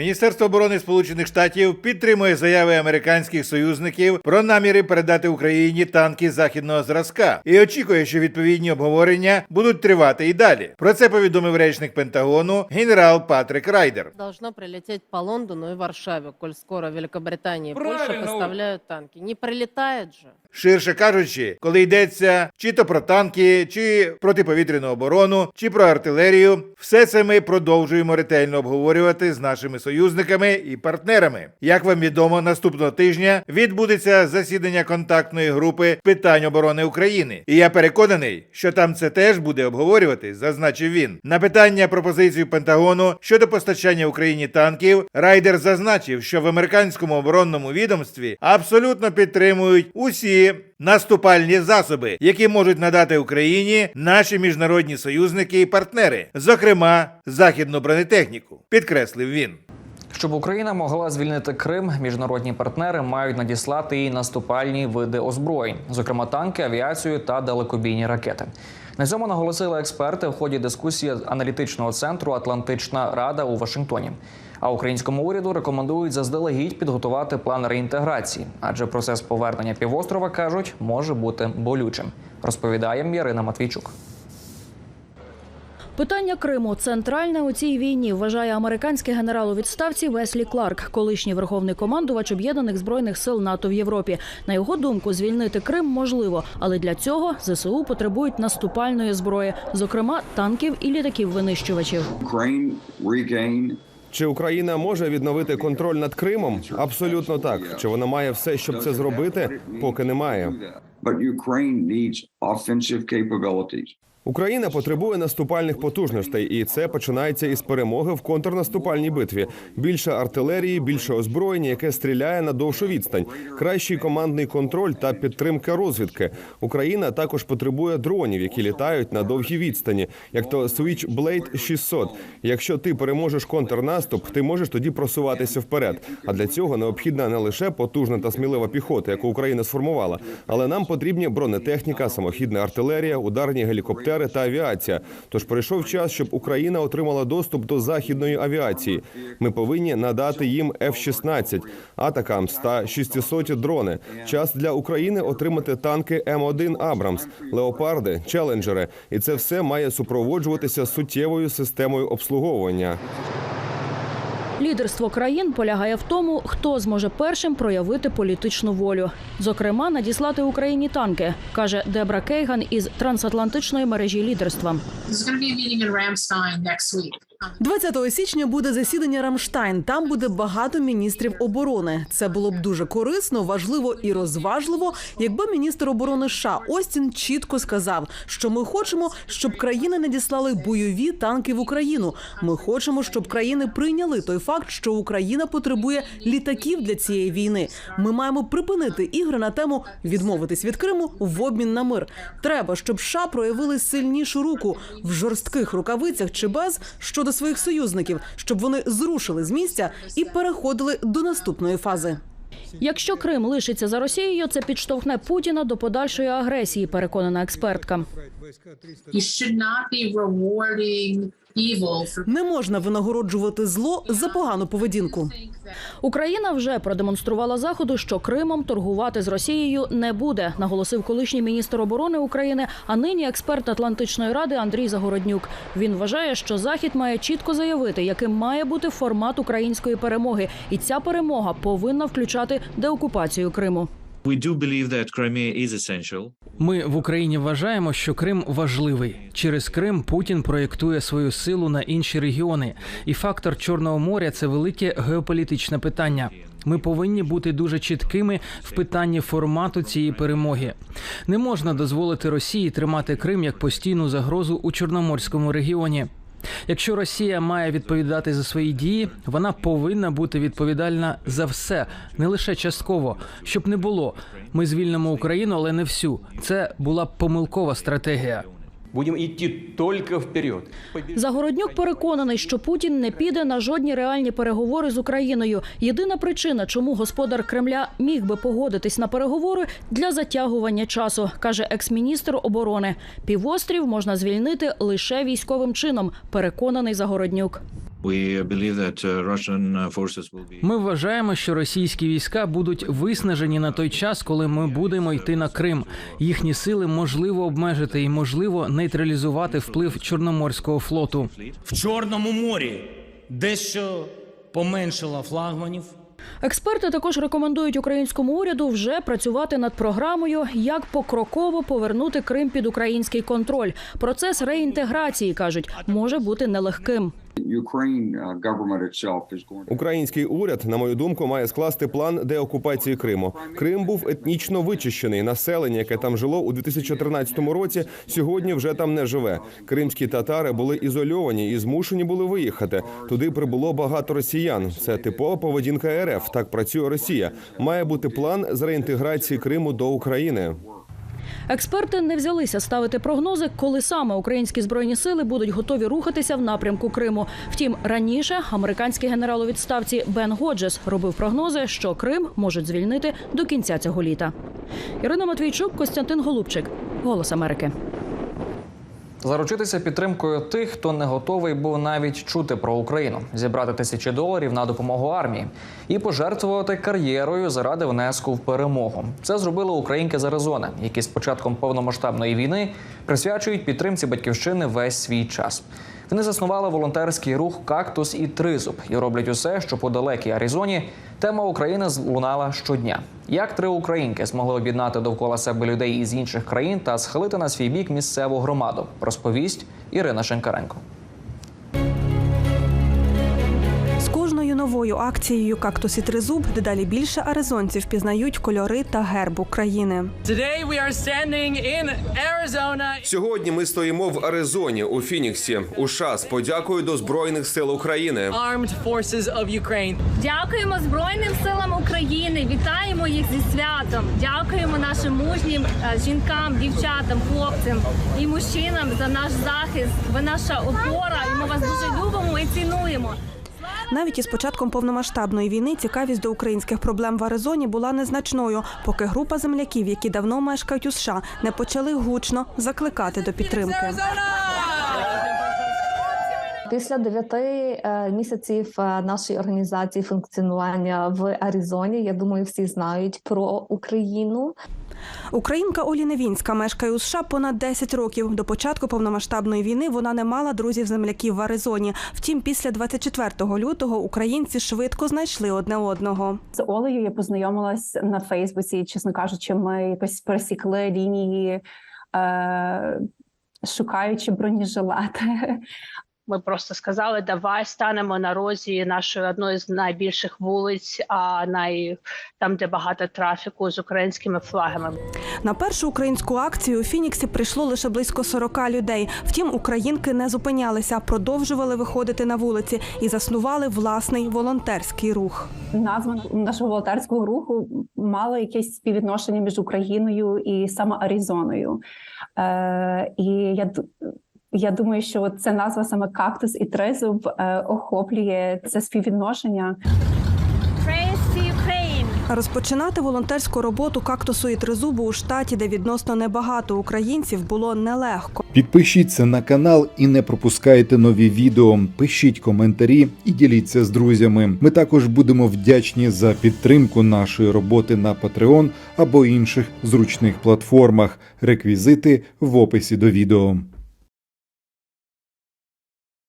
Міністерство оборони Сполучених Штатів підтримує заяви американських союзників про наміри передати Україні танки західного зразка і очікує, що відповідні обговорення будуть тривати і далі. Про це повідомив речник Пентагону генерал Патрик Райдер. Должно прилететь по Лондону и Варшаве, коль скоро Великобритания и Польша Правильно. поставляют танки. Не прилетает же. Ширше кажучи, коли йдеться чи то про танки, чи протиповітряну оборону, чи про артилерію, все це ми продовжуємо ретельно обговорювати з нашими союзниками і партнерами. Як вам відомо, наступного тижня відбудеться засідання контактної групи питань оборони України. І я переконаний, що там це теж буде обговорювати, зазначив він. На питання пропозицію Пентагону щодо постачання Україні танків, Райдер зазначив, що в американському оборонному відомстві абсолютно підтримують усі наступальні засоби, які можуть надати Україні наші міжнародні союзники і партнери, зокрема західну бронетехніку, підкреслив він. Щоб Україна могла звільнити Крим, міжнародні партнери мають надіслати їй наступальні види озброєнь, зокрема танки, авіацію та далекобійні ракети. На цьому наголосили експерти в ході дискусії аналітичного центру Атлантична Рада у Вашингтоні. А українському уряду рекомендують заздалегідь підготувати план реінтеграції, адже процес повернення півострова кажуть може бути болючим. Розповідає Ярина Матвійчук. Питання Криму центральне у цій війні, вважає американський генерал у відставці Веслі Кларк, колишній верховний командувач об'єднаних збройних сил НАТО в Європі. На його думку, звільнити Крим можливо, але для цього ЗСУ потребують наступальної зброї, зокрема танків і літаків винищувачів. Чи Україна може відновити контроль над Кримом? Абсолютно так. Чи вона має все, щоб це зробити? Поки немає. Україна потребує наступальних потужностей, і це починається із перемоги в контрнаступальній битві. Більше артилерії, більше озброєння, яке стріляє на довшу відстань, кращий командний контроль та підтримка розвідки. Україна також потребує дронів, які літають на довгій відстані, як то Switchblade 600. Якщо ти переможеш контрнаступ, ти можеш тоді просуватися вперед. А для цього необхідна не лише потужна та смілива піхота, яку Україна сформувала, але нам потрібні бронетехніка, самохідна артилерія, ударні гелікоптери та авіація. Тож прийшов час, щоб Україна отримала доступ до західної авіації. Ми повинні надати їм F-16, Атакамс та 600 дрони. Час для України отримати танки М1 Абрамс, леопарди, челенджери, і це все має супроводжуватися суттєвою системою обслуговування. Лідерство країн полягає в тому, хто зможе першим проявити політичну волю. Зокрема, надіслати Україні танки, каже Дебра Кейган із трансатлантичної мережі лідерства. There's going to be a meeting in Ramstein next week. 20 січня буде засідання Рамштайн. Там буде багато міністрів оборони. Це було б дуже корисно, важливо і розважливо, якби міністр оборони США Остін чітко сказав, що ми хочемо, щоб країни надіслали бойові танки в Україну. Ми хочемо, щоб країни прийняли той факт, що Україна потребує літаків для цієї війни. Ми маємо припинити ігри на тему відмовитись від Криму в обмін на мир. Треба, щоб США проявили сильнішу руку в жорстких рукавицях чи без щодо своїх союзників, щоб вони зрушили з місця і переходили до наступної фази. Якщо Крим лишиться за Росією, це підштовхне Путіна до подальшої агресії, переконана експертка. Не можна винагороджувати зло за погану поведінку. Україна вже продемонструвала заходу, що Кримом торгувати з Росією не буде, наголосив колишній міністр оборони України, а нині експерт Атлантичної ради Андрій Загороднюк. Він вважає, що Захід має чітко заявити, яким має бути формат української перемоги, і ця перемога повинна включати деокупацію Криму. Ми в Україні вважаємо, що Крим важливий. Через Крим Путін проєктує свою силу на інші регіони, і фактор Чорного моря це велике геополітичне питання. Ми повинні бути дуже чіткими в питанні формату цієї перемоги. Не можна дозволити Росії тримати Крим як постійну загрозу у Чорноморському регіоні. Якщо Росія має відповідати за свої дії, вона повинна бути відповідальна за все, не лише частково, щоб не було. Ми звільнимо Україну, але не всю. Це була помилкова стратегія. Будем йти только вперед. Загороднюк переконаний, що Путін не піде на жодні реальні переговори з Україною. Єдина причина, чому господар Кремля міг би погодитись на переговори для затягування часу, каже екс-міністр оборони. Півострів можна звільнити лише військовим чином. Переконаний Загороднюк. We believe that uh, Russian uh, forces will be. Ми вважаємо, що російські війська будуть виснажені на той час, коли ми будемо йти на Крим. Їхні сили можливо обмежити і можливо нейтралізувати вплив Чорноморського флоту. В Чорному морі дещо поменшало флагманів. Експерти також рекомендують українському уряду вже працювати над програмою, як покроково повернути Крим під український контроль. Процес реінтеграції кажуть може бути нелегким. Uh, Український уряд, на мою думку, має скласти план деокупації Криму. Крим був етнічно вичищений. Населення, яке там жило у 2013 році, сьогодні вже там не живе. Кримські татари були ізольовані і змушені були виїхати. Туди прибуло багато росіян. Це типова поведінка РФ. Так працює Росія. Має бути план з реінтеграції Криму до України. Експерти не взялися ставити прогнози, коли саме українські збройні сили будуть готові рухатися в напрямку Криму. Втім, раніше американський генерал у відставці Бен Годжес робив прогнози, що Крим можуть звільнити до кінця цього літа. Ірина Матвійчук, Костянтин Голубчик, Голос Америки. Заручитися підтримкою тих, хто не готовий був навіть чути про Україну, зібрати тисячі доларів на допомогу армії і пожертвувати кар'єрою заради внеску в перемогу. Це зробили українки з Аризони, які з початком повномасштабної війни присвячують підтримці батьківщини весь свій час. Вони заснували волонтерський рух Кактус і Тризуб і роблять усе, що по далекій Аризоні тема України лунала щодня. Як три українки змогли об'єднати довкола себе людей із інших країн та схилити на свій бік місцеву громаду, розповість Ірина Шенкаренко. Новою акцією «Кактус і тризуб» дедалі більше аризонців пізнають кольори та герб України. Сьогодні ми стоїмо в Аризоні у Фініксі. У США з подякою до збройних сил України. Дякуємо Збройним силам України. Вітаємо їх зі святом. Дякуємо нашим мужнім е, жінкам, дівчатам, хлопцям і мужчинам за наш захист. Ви наша опора, і ми вас дуже любимо і цінуємо. Навіть із початком повномасштабної війни цікавість до українських проблем в Аризоні була незначною, поки група земляків, які давно мешкають у США, не почали гучно закликати до підтримки. Після дев'яти е, місяців е, нашої організації функціонування в Аризоні, я думаю, всі знають про Україну. Українка Олі Невінська мешкає у США понад 10 років. До початку повномасштабної війни вона не мала друзів-земляків в Аризоні. Втім, після 24 лютого українці швидко знайшли одне одного. З Олею я познайомилась на Фейсбуці. Чесно кажучи, ми якось пересікли лінії, е, шукаючи бронежилети. Ми просто сказали, давай станемо на розі нашої одної з найбільших вулиць, а най там, де багато трафіку з українськими флагами. На першу українську акцію у Фініксі прийшло лише близько 40 людей. Втім, українки не зупинялися, продовжували виходити на вулиці і заснували власний волонтерський рух. Назва нашого волонтерського руху мала якесь співвідношення між Україною і саме Аризоною. Е, і я я думаю, що ця назва саме кактус і тризуб е, охоплює це співвідношення. Розпочинати волонтерську роботу кактусу і тризубу у штаті, де відносно небагато українців, було нелегко. Підпишіться на канал і не пропускайте нові відео. Пишіть коментарі і діліться з друзями. Ми також будемо вдячні за підтримку нашої роботи на Patreon або інших зручних платформах. Реквізити в описі до відео.